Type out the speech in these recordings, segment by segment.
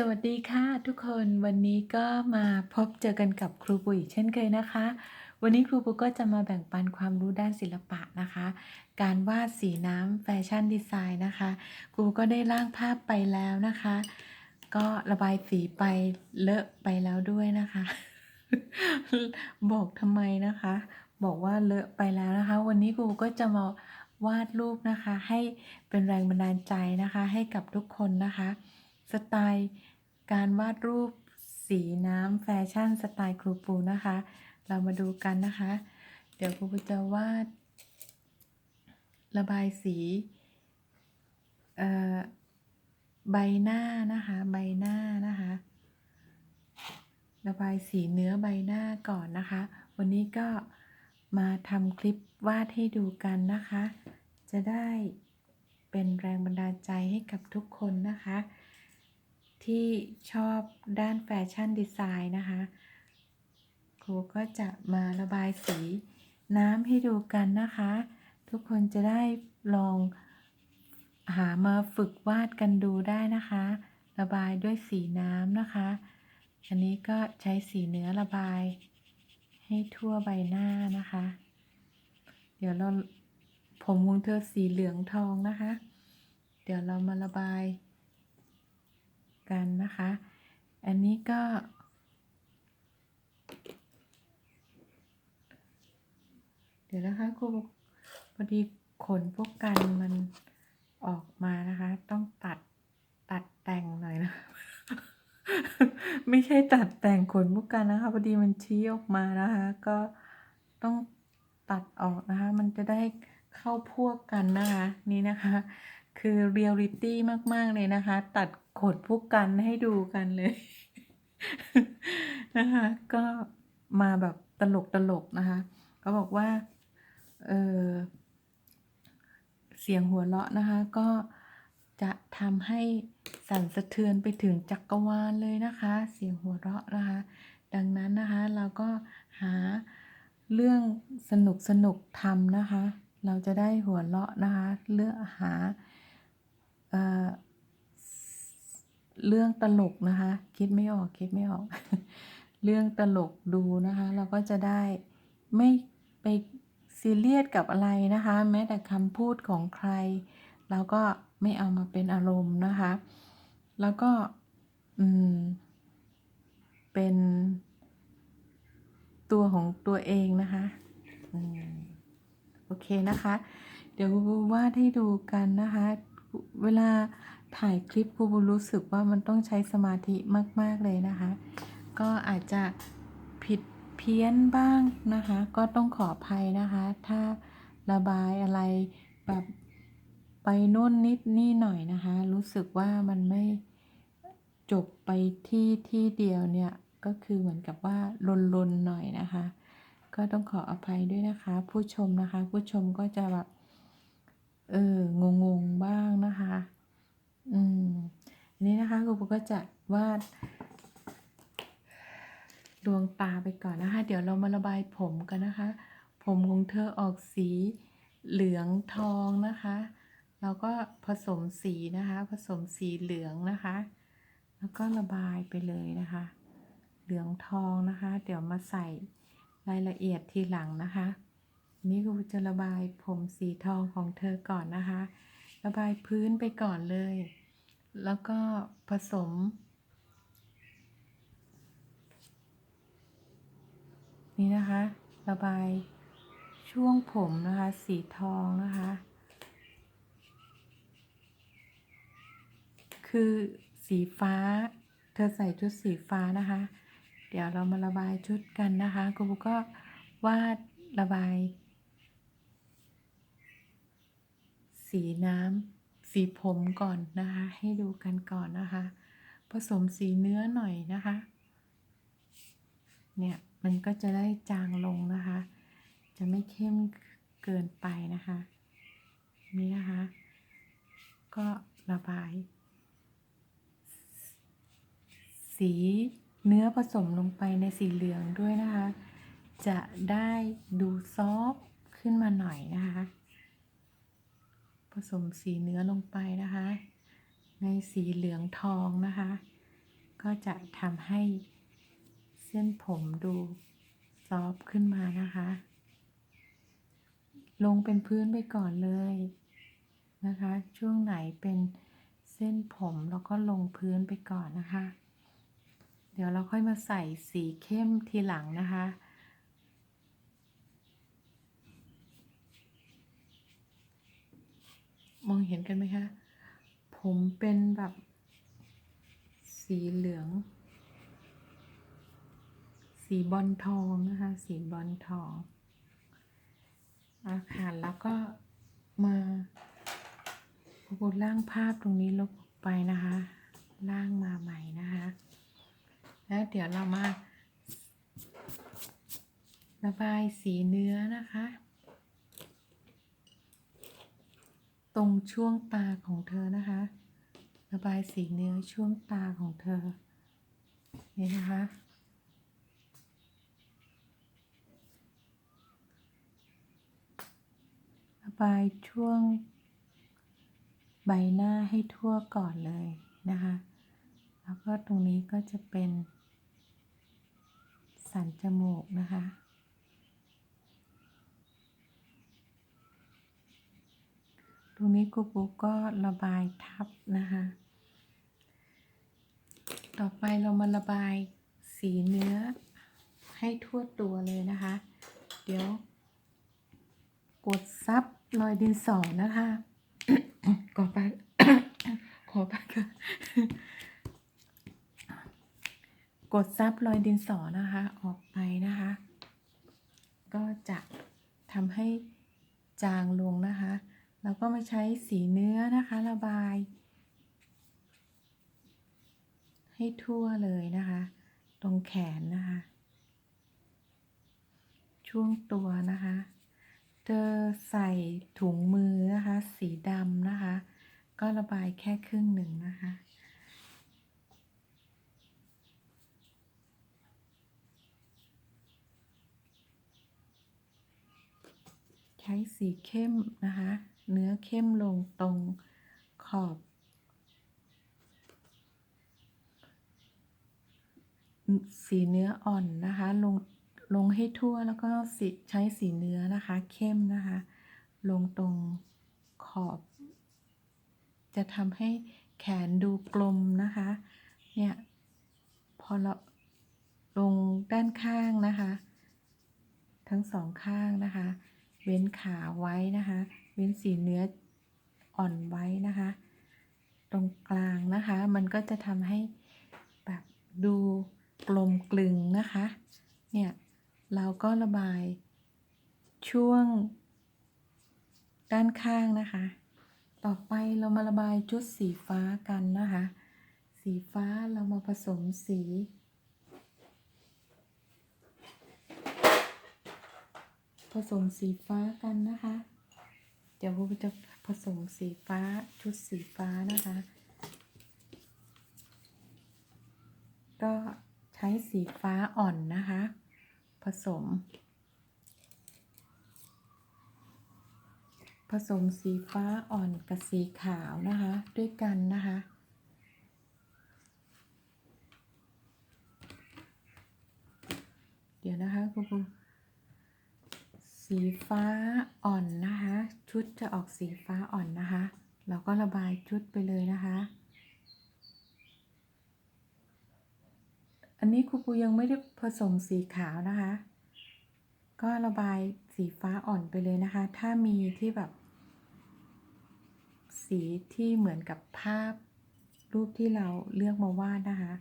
สวัสดีค่ะทุกคนวันนี้ก็มาพบเจอกันกับครูปุ๋ยเช่นเคยนะคะ วันนี้ครูปุ๋ยก็จะมาแบ่งปันความรู้ด้านศิลปะนะคะ การวาดสีน้ำแฟชั่นดีไซน์นะคะ ครูก็ได้ร่างภาพไปแล้วนะคะ ก็ระบายสีไปเลอะไปแล้วด้วยนะคะ บอกทำไมนะคะ บอกว่าเลอะไปแล้วนะคะ วันนี้ครูก็จะมาวาดรูปนะคะ ให้เป็นแรงบันดาลใจนะคะ ให้กับทุกคนนะคะสไตล์ การวาดรูปสีน้ำแฟชั่นสไตล์ครูปูนะคะ เรามาดูกันนะคะ เดี๋ยวครูปูจะวาด ระบายสีใบหน้านะคะ ใบหน้านะคะ ระบายสีเนื้อใบหน้าก่อนนะคะ วันนี้ก็มาทำคลิปวาดให้ดูกันนะคะ จะได้เป็นแรงบันดาลใจให้กับทุกคนนะคะ ที่ชอบด้านแฟชั่นดีไซน์นะคะ ครูก็จะมาระบายสีน้ำให้ดูกันนะคะ ทุกคนจะได้ลองหามาฝึกวาดกันดูได้นะคะ ระบายด้วยสีน้ำนะคะ อันนี้ก็ใช้สีเนื้อระบาย ให้ทั่วใบหน้านะคะ เดี๋ยวเราผมของเธอสีเหลืองทองนะคะ เดี๋ยวเรามาระบาย กันนะคะ อันนี้ก็ เดี๋ยวนะคะครูพอดีขนพวกกันมันออกมานะคะ ต้องตัดตัดแต่งหน่อยนะ ไม่ใช่ตัดแต่งขนพวกกันนะคะพอดีมันชี้ออกมานะคะ ก็ต้องตัดออกนะคะ มันจะได้เข้าพวกกันนะคะ นี่นะคะ คือเรียลลิตี้มาก ๆ เลยนะคะ ตัด ขนพวกกันให้ดูกันเลยนะคะก็มาแบบตลกตลกนะคะเขาบอกว่าเออเสียงหัวเราะนะคะ ก็จะทำให้สั่นสะเทือนไปถึงจักรวาลเลยนะคะ เสียงหัวเราะนะคะ ดังนั้นนะคะเราก็หาเรื่องสนุกสนุกทำนะคะ เราจะได้หัวเราะนะคะ เลือกหาเอ่อ เรื่องตลกนะคะ คิดไม่ออกคิดไม่ออก เรื่องตลกดูนะคะ เราก็จะได้ไม่ไปซีเรียสกับอะไรนะคะ แม้แต่คำพูดของใคร เราก็ไม่เอามาเป็นอารมณ์นะคะ แล้วก็อืมเป็นตัวของตัวเองนะคะอืมโอเคนะคะ เดี๋ยวครูวาดให้ดูกันนะคะ เวลา ถ่ายคลิปครูรู้สึกว่ามันต้องใช้สมาธิมาก ๆ เลยนะคะ ก็อาจจะผิดเพี้ยนบ้างนะคะ ก็ต้องขออภัยนะคะ ถ้าระบายอะไรแบบไปนู่นนิดนี่หน่อยนะคะ รู้สึกว่ามันไม่จบไปที่ที่เดียวเนี่ยก็คือเหมือนกับว่าลนๆหน่อยนะคะ ก็ต้องขออภัยด้วยนะคะ ผู้ชมนะคะ ผู้ชมก็จะแบบเอองงงๆบ้างนะคะ อืมอันนี้นะคะครูก็จะวาดดวงตาไปก่อนนะคะ เดี๋ยวเรามาระบายผมกันนะคะ ผมของเธอออกสีเหลืองทองนะคะเราก็ผสมสีนะคะ ผสมสีเหลืองนะคะ แล้วก็ระบายไปเลยนะคะ เหลืองทองนะคะ เดี๋ยวมาใส่รายละเอียดทีหลังนะคะ นี่ครูจะระบายผมสีทองของเธอก่อนนะคะ ระบายพื้นไปก่อนเลย แล้วก็ผสม นี่นะคะ ระบายช่วงผมนะคะ สีทองนะคะ คือสีฟ้า เธอใส่ชุดสีฟ้านะคะ เดี๋ยวเรามาระบายชุดกันนะคะครูบุก็วาดระบาย สีน้ำ สีผมก่อนนะคะ ให้ดูกันก่อนนะคะ ผสมสีเนื้อหน่อยนะคะ เนี่ยมันก็จะได้จางลงนะคะ จะไม่เข้มเกินไปนะคะ นี่นะคะ ก็ระบาย สีเนื้อผสมลงไปในสีเหลืองด้วยนะคะ จะได้ดูซอฟขึ้นมาหน่อยนะคะ สมสีเนื้อลงไปนะคะ ในสีเหลืองทองนะคะ ก็จะทำให้เส้นผมดูซอฟต์ขึ้นมานะคะ ลงเป็นพื้นไปก่อนเลยนะคะ ช่วงไหนเป็นเส้นผมแล้วก็ลงพื้นไปก่อนนะคะ เดี๋ยวเราค่อยมาใส่สีเข้มทีหลังนะคะ มองเห็นกันไหมคะ ผมเป็นแบบ สีเหลือง สีบอลทองนะคะ สีบอลทองอาค่ะแล้วก็มาบดล่างภาพตรงนี้ลบออกไปนะคะล่างมาใหม่นะคะ แล้วเดี๋ยวเรามาระบายสีเนื้อนะคะ ตรงช่วงตาของเธอนะคะ ระบายสีเนื้อช่วงตาของเธอ นี่นะคะ ระบายช่วงใบหน้าให้ทั่วก่อนเลยนะคะ แล้วก็ตรงนี้ก็จะเป็นสันจมูกนะคะ ตรงนี้กูกูก็ระบายทับนะคะ ต่อไปเรามาระบายสีเนื้อให้ทั่วตัวเลยนะคะ เดี๋ยว กดซับรอยดินสอนะคะก่อไปขอไปค่ะกดซับรอยดินสอนะคะ ออกไปนะคะ ก็จะทำให้จางลงนะคะ แล้วก็มาใช้สีเนื้อนะคะ ระบาย ให้ทั่วเลยนะคะ ตรงแขนนะคะ ช่วงตัวนะคะเธอใส่ถุงมือนะคะ สีดำนะคะ ก็ระบายแค่ครึ่งหนึ่งนะคะใช้สีเข้มนะคะ เนื้อเข้มลงตรงขอบ สีเนื้ออ่อนนะคะ ลงลงให้ทั่วแล้วก็สีใช้สีเนื้อนะคะ เข้มนะคะ ลงตรงขอบ จะทำให้แขนดูกลมนะคะ เนี่ย พอเราลงด้านข้างนะคะ ทั้งสองข้างนะคะ เว้นขาไว้นะคะ เว้นสีเนื้ออ่อนไว้นะคะ ตรงกลางนะคะ มันก็จะทำให้แบบดูกลมกลึงนะคะ เนี่ยเราก็ระบายช่วงด้านข้างนะคะ ต่อไปเรามาระบายชุดสีฟ้ากันนะคะ สีฟ้าเรามาผสมสี ผสมสีฟ้ากันนะคะ เดี๋ยวเราจะผสมสีฟ้าชุดสีฟ้านะคะ ก็ใช้สีฟ้าอ่อนนะคะ ผสม ผสมสีฟ้าอ่อนกับสีขาวนะคะ ด้วยกันนะคะเดี๋ยวนะคะคุณครู สีฟ้าอ่อนนะคะ ชุดจะออกสีฟ้าอ่อนนะคะ เราก็ระบายชุดไปเลยนะคะ อันนี้ครูปูยังไม่ได้ผสมสีขาวนะคะ ก็ระบายสีฟ้าอ่อนไปเลยนะคะ ถ้ามีที่แบบ สีที่เหมือนกับภาพรูปที่เราเลือกมาวาดนะคะ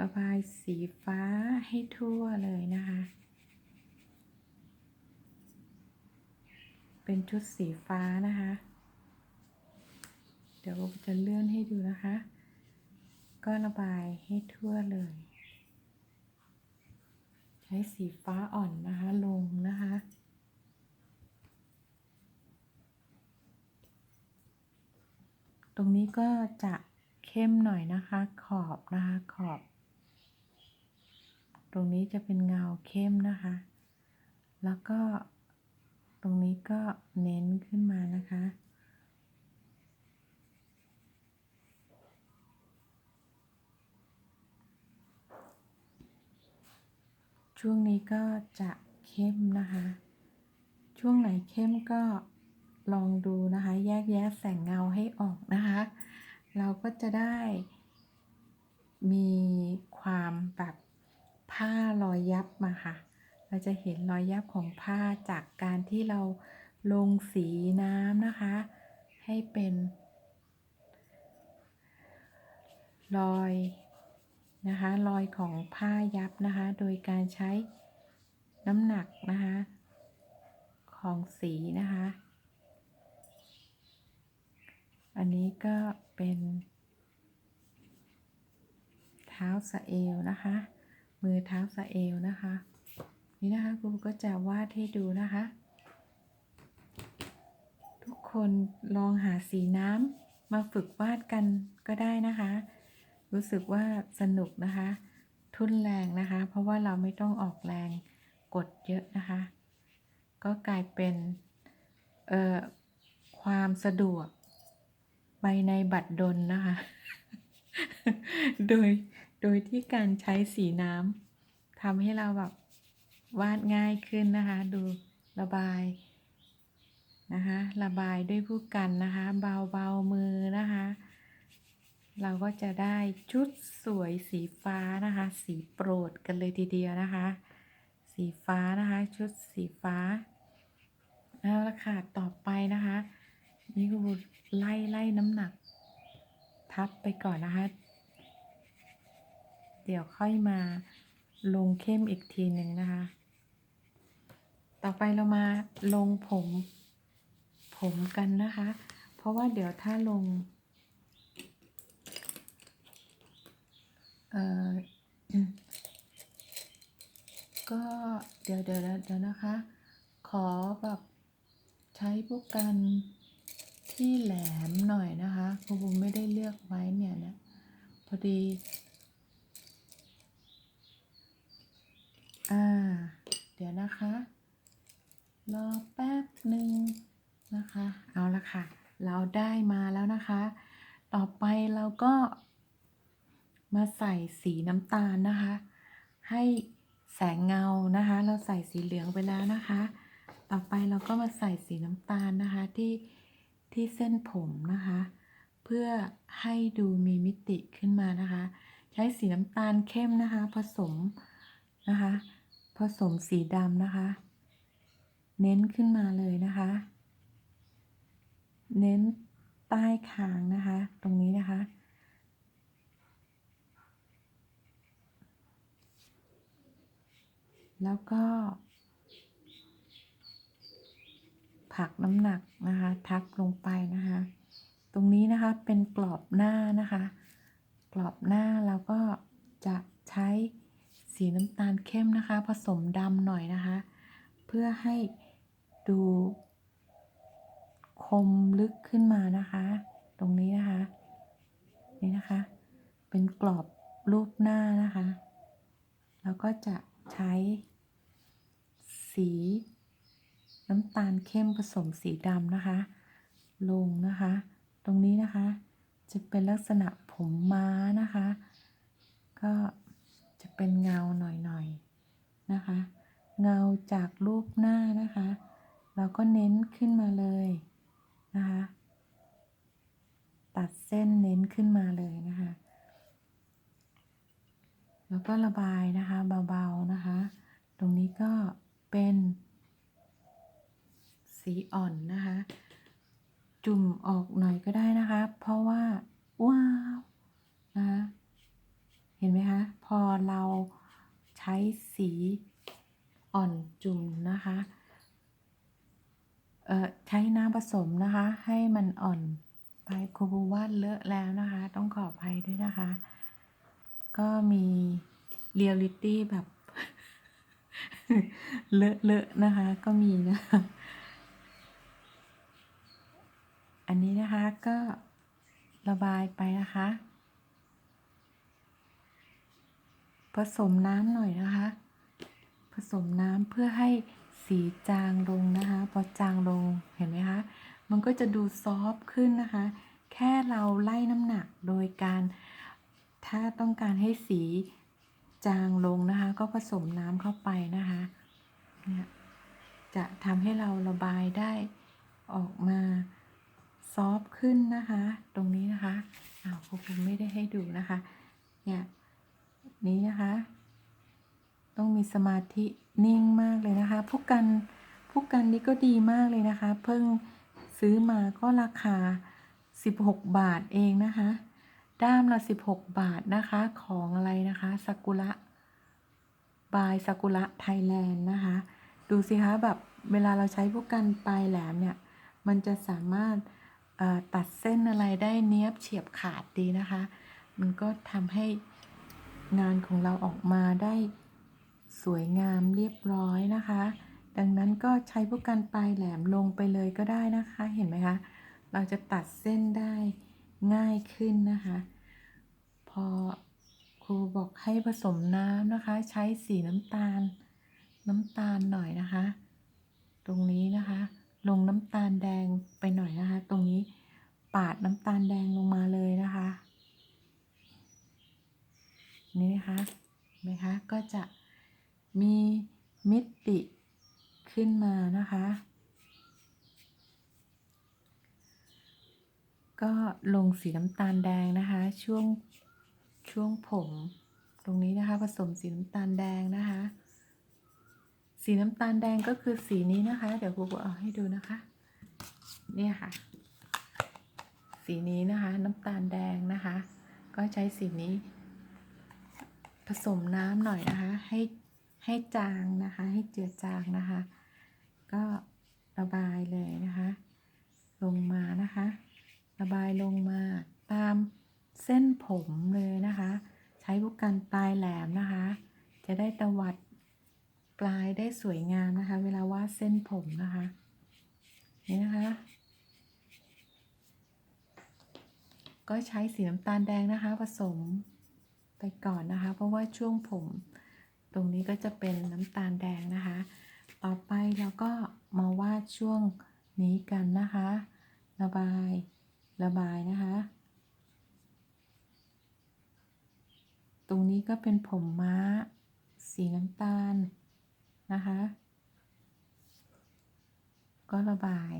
ระบายสีฟ้าให้ทั่วเลยนะคะ เป็นชุดสีฟ้านะคะ เดี๋ยวจะเลื่อนให้ดูนะคะ ก็ระบายให้ทั่วเลย ใช้สีฟ้าอ่อนนะคะลงนะคะตรงนี้ก็จะเข้มหน่อยนะคะ ขอบนะคะขอบ ตรงนี้จะเป็นเงาเข้มนะคะ แล้วก็ตรงนี้ก็เน้นขึ้นมานะคะ ช่วงนี้ก็จะเข้มนะคะ ช่วงไหนเข้มก็ลองดูนะคะ แยกแยะแสงเงาให้ออกนะคะ เราก็จะได้มีความแบบ ผ้ารอยยับมาค่ะ เราจะเห็นรอยยับของผ้าจากการที่เราลงสีน้ำนะคะ ให้เป็น รอยนะคะรอยของผ้ายับนะคะ โดยการใช้น้ำหนักนะคะ ของสีนะคะ อันนี้ก็เป็น เท้าสะเอวนะคะ มือเท้าสะเอวนะคะ นี่นะคะครูก็จะวาดให้ดูนะคะ ทุกคนลองหาสีน้ำมาฝึกวาดกันก็ได้นะคะ รู้สึกว่าสนุกนะคะ ทุนแรงนะคะ เพราะว่าเราไม่ต้องออกแรงกดเยอะนะคะ ก็กลายเป็นเอ่อความสะดวกไปในบัตรดลนะคะ โดย โดยที่การใช้สีน้ำทำให้เราแบบวาดง่ายขึ้นนะคะ ดูระบายนะคะระบายด้วยผู้กันนะคะเบาเบามือนะคะ เราก็จะได้ชุดสวยสีฟ้านะคะ สีโปรดกันเลยทีเดียวนะคะ สีฟ้านะคะชุดสีฟ้าเอาละค่ะต่อไปนะคะนี่ครูไล่ไล่น้ำหนัก ทับไปก่อนนะคะ เดี๋ยวค่อยมาลงเข้มอีกทีหนึ่งนะคะ ต่อไปเรามาลงผม ผมกันนะคะ เพราะว่าเดี๋ยวถ้าลงเอ่อก็เดี๋ยวเดี๋ยวเดี๋ยวนะคะ ขอแบบใช้พวกกันที่แหลมหน่อยนะคะครูบุมไม่ได้เลือกไว้เนี่ยนะพอดี อ่า เดี๋ยวนะคะ รอแป๊บหนึ่งนะคะ เอาละค่ะ เราได้มาแล้วนะคะ ต่อไปเราก็มาใส่สีน้ำตาลนะคะ ให้แสงเงานะคะ เราใส่สีเหลืองไปแล้วนะคะ ต่อไปเราก็มาใส่สีน้ำตาลนะคะที่ที่เส้นผมนะคะ เพื่อให้ดูมีมิติขึ้นมานะคะ ใช้สีน้ำตาลเข้มนะคะ ผสมนะคะ ผสมสีดำนะคะ เน้นขึ้นมาเลยนะคะ เน้นใต้คางนะคะ ตรงนี้นะคะ แล้วก็ผลักน้ำหนักนะคะ ทับลงไปนะคะ ตรงนี้นะคะเป็นกรอบหน้านะคะ กรอบหน้าเราก็จะใช้ สีน้ำตาลเข้มนะคะ ผสมดำหน่อยนะคะ เพื่อให้ดู คมลึกขึ้นมานะคะ ตรงนี้นะคะ นี่นะคะ เป็นกรอบรูปหน้านะคะ แล้วก็จะใช้สีน้ำตาลเข้มผสมสีดำนะคะ ลงนะคะ ตรงนี้นะคะ จะเป็นลักษณะผมม้านะคะ ก็ จะเป็นเงาหน่อยๆนะคะ เงาจากรูปหน้านะคะ เราก็เน้นขึ้นมาเลยนะคะ ตัดเส้นเน้นขึ้นมาเลยนะคะ แล้วก็ระบายนะคะเบาๆนะคะ ตรงนี้ก็เป็นสีอ่อนนะคะ จุ่มออกหน่อยก็ได้นะคะ เพราะว่าว้าวนะคะ เห็นไหมคะ พอเราใช้สีอ่อนจุ่มนะคะเออใช้น้ำผสมนะคะ ให้มันอ่อนไปครูบูวาดเลอะแล้วนะคะ ต้องขออภัยด้วยนะคะ ก็มีเรียลลิตี้แบบ เลอะเลอะนะคะ ก็มีนะคะอันนี้นะคะก็ระบายไปนะคะ ผสมน้ำหน่อยนะคะ ผสมน้ำเพื่อให้สีจางลงนะคะ พอจางลงเห็นไหมคะ มันก็จะดูซอฟต์ขึ้นนะคะ แค่เราไล่น้ำหนักโดยการถ้าต้องการให้สีจางลงนะคะ ก็ผสมน้ำเข้าไปนะคะเนี่ยจะทำให้เราระบายได้ออกมาซอฟต์ขึ้นนะคะ ตรงนี้นะคะอ้าวครูผมไม่ได้ให้ดูนะคะเนี่ย นี้นะคะ ต้องมีสมาธินิ่งมากเลยนะคะผู้กันผู้กันนี้ก็ดีมากเลยนะคะ เพิ่งซื้อมาก็ราคา 16 บาทเองนะคะ ด้ามละ 16 บาทนะคะของอะไรนะคะซากุระบายซากุระไทยแลนด์นะคะ ดูสิคะแบบเวลาเราใช้พวกกันปลายแหลมเนี่ย มันจะสามารถตัดเส้นอะไรได้เนี้ยบเฉียบขาดดีนะคะ มันก็ทำให้ งานของเราออกมาได้สวยงามเรียบร้อยนะคะ ดังนั้นก็ใช้พวกกันปลายแหลมลงไปเลยก็ได้นะคะ เห็นไหมคะ เราจะตัดเส้นได้ง่ายขึ้นนะคะ พอครูบอกให้ผสมน้ำนะคะ ใช้สีน้ำตาล น้ำตาลหน่อยนะคะ ตรงนี้นะคะ ลงน้ำตาลแดงไปหน่อยนะคะ ตรงนี้ปาดน้ำตาลแดงลงมาเลยนะคะ นี่นะคะนไหมคะก็จะมีมิติขึ้นมานะคะ ก็ลงสีน้ำตาลแดงนะคะ ช่วงช่วงผม ตรงนี้นะคะ ผสมสีน้ำตาลแดงนะคะ สีน้ำตาลแดงก็คือสีนี้นะคะ เดี๋ยวครูเอาให้ดูนะคะ เนี่ยค่ะ สีนี้นะคะ น้ำตาลแดงนะคะ ก็ใช้สีนี้ ผสมน้ำหน่อยนะคะ ให้ให้จางนะคะ ให้เจือจางนะคะ ก็ระบายเลยนะคะ ลงมานะคะ ระบายลงมาตามเส้นผมเลยนะคะ ใช้ผู้กันปลายแหลมนะคะ จะได้ตวัดปลายได้สวยงามนะคะ เวลาวาดเส้นผมนะคะ นี่นะคะก็ใช้สีน้ำตาลแดงนะคะ ผสม ไปก่อนนะคะ เพราะว่าช่วงผม ตรงนี้ก็จะเป็นน้ำตาลแดงนะคะ ต่อไปเราก็มาวาดช่วงนี้กันนะคะ ระบายระบายนะคะ ตรงนี้ก็เป็นผมม้า สีน้ำตาลนะคะ ก็ระบาย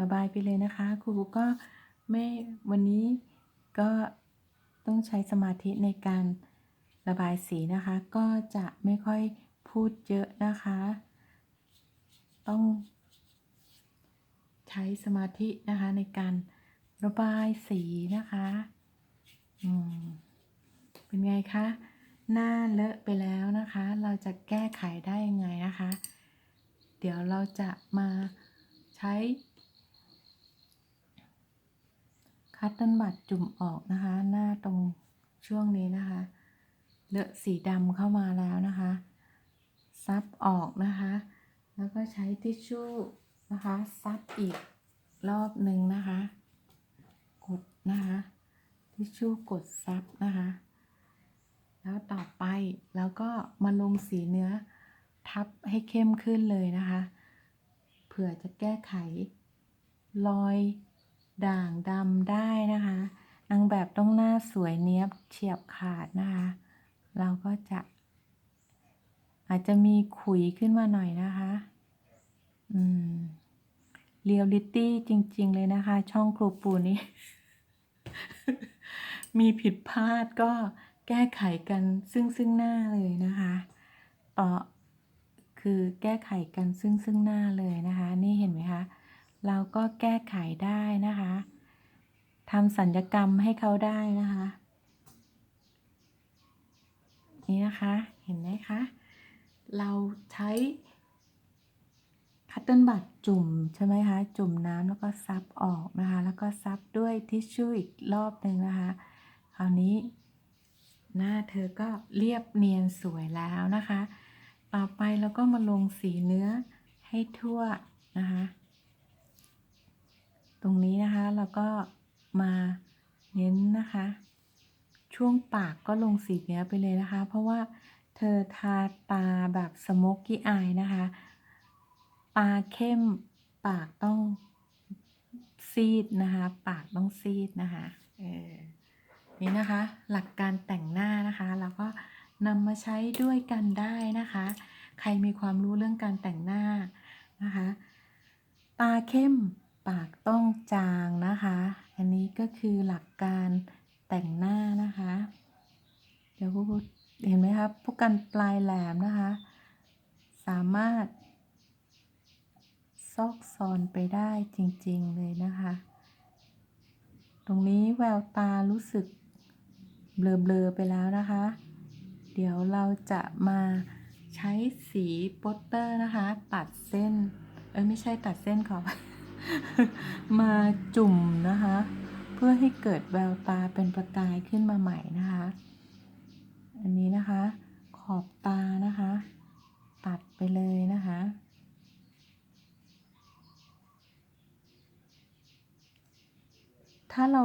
ระบายไปเลยนะคะ ครูก็ไม่วันนี้ก็ต้องใช้สมาธิในการระบายสีนะคะ ก็จะไม่ค่อยพูดเยอะนะคะ ต้อง ใช้สมาธินะคะในการระบายสีนะคะอืมเป็นไงคะหน้าเลอะไปแล้วนะคะ เราจะแก้ไขได้ยังไงนะคะ เดี๋ยวเราจะมาใช้ คัตเติ้ลบัตจุ่มออกนะคะ หน้าตรงช่วงนี้นะคะ เลอะสีดำเข้ามาแล้วนะคะ ซับออกนะคะ แล้วก็ใช้ทิชชู่นะคะ ซับอีกรอบหนึ่งนะคะ กดนะคะ ทิชชู่กดซับนะคะ แล้วต่อไปแล้วก็มาลงสีเนื้อทับให้เข้มขึ้นเลยนะคะ เผื่อจะแก้ไขรอย ด่างดำได้นะคะ นางแบบต้องหน้าสวยเนี้ยบเฉียบขาดนะคะ เราก็จะ อาจจะมีขุยขึ้นมาหน่อยนะคะ อืมเรียลลิตี้จริง ๆ เลยนะคะ ช่องครูปูนี้มีผิดพลาดก็แก้ไขกันซึ่งซึ่งหน้าเลยนะคะต่อคือแก้ไขกันซึ่งซึ่งหน้าเลยนะคะ นี่เห็นไหมคะ เราก็แก้ไขได้นะคะทำสัญญกรรมให้เขาได้นะคะ นี่นะคะเห็นไหมคะ เราใช้คัตเติลบัตจุ่มใช่ไหมคะ จุ่มน้ำแล้วก็ซับออกนะคะ แล้วก็ซับด้วยทิชชู่อีกรอบหนึ่งนะคะ คราวนี้ หน้าเธอก็เรียบเนียนสวยแล้วนะคะ ต่อไปเราก็มาลงสีเนื้อให้ทั่วนะคะ รงนี้นะคะแล้วก็มาเน้นนะคะ ช่วงปากก็ลงสีเนื้อไปเลยนะคะ เพราะว่าเธอทาตาแบบสโมกกี้อายนะคะตาเข้มปากต้องซีดนะคะ ปากต้องซีดนะคะเออนี่นะคะ หลักการแต่งหน้านะคะแล้วก็นำมาใช้ด้วยกันได้นะคะ ใครมีความรู้เรื่องการแต่งหน้านะคะ ตาเข้ม ปากต้องจางนะคะ อันนี้ก็คือหลักการแต่งหน้านะคะ เดี๋ยวพูดเห็นไหมครับผู้กันปลายแหลมนะคะ สามารถ ซอกซอนไปได้จริงๆเลยนะคะ ตรงนี้แววตารู้สึกเบลอๆไปแล้วนะคะ เดี๋ยวเราจะมาใช้สีโปสเตอร์นะคะ ตัดเส้น เอ้ยไม่ใช่ตัดเส้นขอ มาจุ่มนะคะ เพื่อให้เกิดแววตาเป็นประกายขึ้นมาใหม่นะคะ อันนี้นะคะ ขอบตานะคะ ตัดไปเลยนะคะถ้าเรา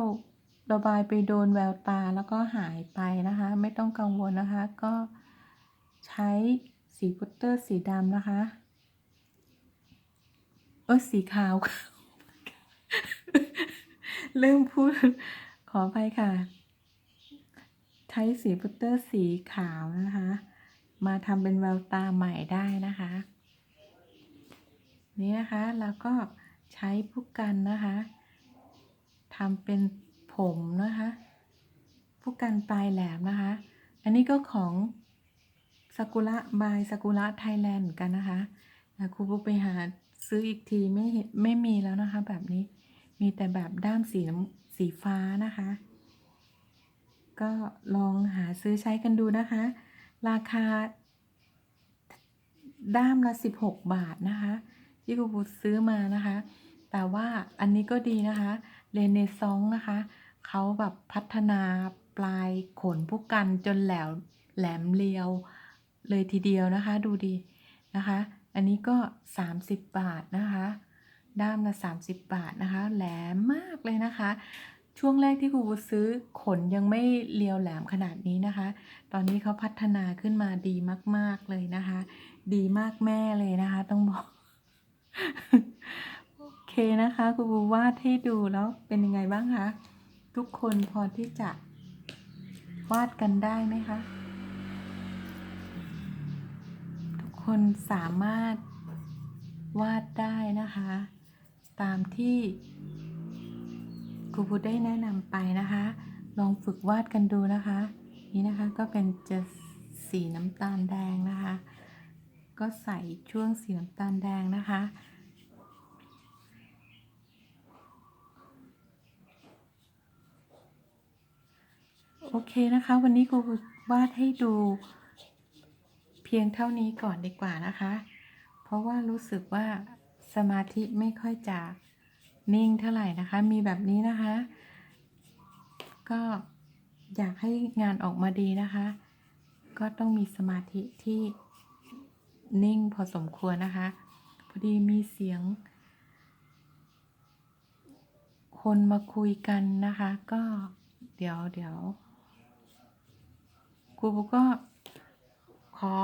ระบายไปโดนแววตาแล้วก็หายไปนะคะ ไม่ต้องกังวลนะคะ ก็ใช้สีพุตเตอร์สีดำนะคะ ออสีขาว เริ่มพูด ขออภัยค่ะ ใช้สีพุตเตอร์สีขาวนะคะ มาทำเป็นแววตาใหม่ได้นะคะ นี่นะคะแล้วก็ใช้ผู้กันนะคะทำเป็นผมนะคะผู้กันปลายแหลมนะคะ อันนี้ก็ของสกุระบายสกุระไทยแลนด์กันนะคะครูไปหา ซื้ออีกทีไม่ไม่มีแล้วนะคะ แบบนี้มีแต่แบบด้ามสีน้ำสีฟ้านะคะ ก็ลองหาซื้อใช้กันดูนะคะ ราคา ด้ามละ 16 บาทนะคะ ที่ครูปุ๊กซื้อมานะคะ แต่ว่าอันนี้ก็ดีนะคะเรเนซองนะคะเขาแบบพัฒนาปลายขนผู้กันจนแหลวแหลมเรียวเลยทีเดียวนะคะ ดูดีนะคะ อันนี้ก็ 30 บาทนะคะ ด้ามละ30 บาทนะคะ แหลมมากเลยนะคะ ช่วงแรกที่ครูซื้อขนยังไม่เรียวแหลมขนาดนี้นะคะ ตอนนี้เขาพัฒนาขึ้นมาดีมาก ๆเลยนะคะ ดีมากแม่เลยนะคะ ต้องบอก โอเคนะคะครูบูวาดให้ดูแล้วเป็นยังไงบ้างคะ ทุกคนพอที่จะวาดกันได้ไหมคะ คนสามารถวาดได้นะคะ ตามที่ครูบูได้แนะนำไปนะคะ ลองฝึกวาดกันดูนะคะ นี่นะคะก็เป็นจะสีน้ำตาลแดงนะคะ ก็ใส่ช่วงสีน้ำตาลแดงนะคะโอเคนะคะ วันนี้ครูวาดให้ดู พียงเท่านี้ก่อนดีกว่านะคะ เพราะว่ารู้สึกว่าสมาธิไม่ค่อยจะนิ่งเท่าไหร่นะคะ มีแบบนี้นะคะ ก็อยากให้งานออกมาดีนะคะ ก็ต้องมีสมาธิที่นิ่งพอสมควรนะคะ พอดีมีเสียง คนมาคุยกันนะคะ ก็เดี๋ยวเดี๋ยวครูก็ ขอ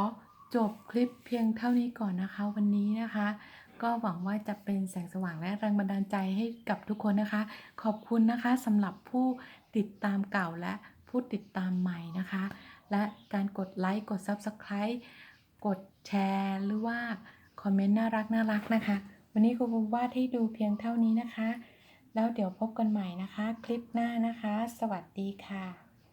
จบคลิปเพียงเท่านี้ก่อนนะคะ วันนี้นะคะ ก็หวังว่าจะเป็นแสงสว่างและแรงบันดาลใจให้กับทุกคนนะคะ ขอบคุณนะคะสำหรับผู้ติดตามเก่าและผู้ติดตามใหม่นะคะ และการกดไลค์กด Subscribe กดแชร์หรือว่าคอมเมนต์น่ารักน่ารักนะคะ วันนี้ครูปุ๊กวาดให้ดูเพียงเท่านี้นะคะ แล้วเดี๋ยวพบกันใหม่นะคะ คลิปหน้านะคะ สวัสดีค่ะ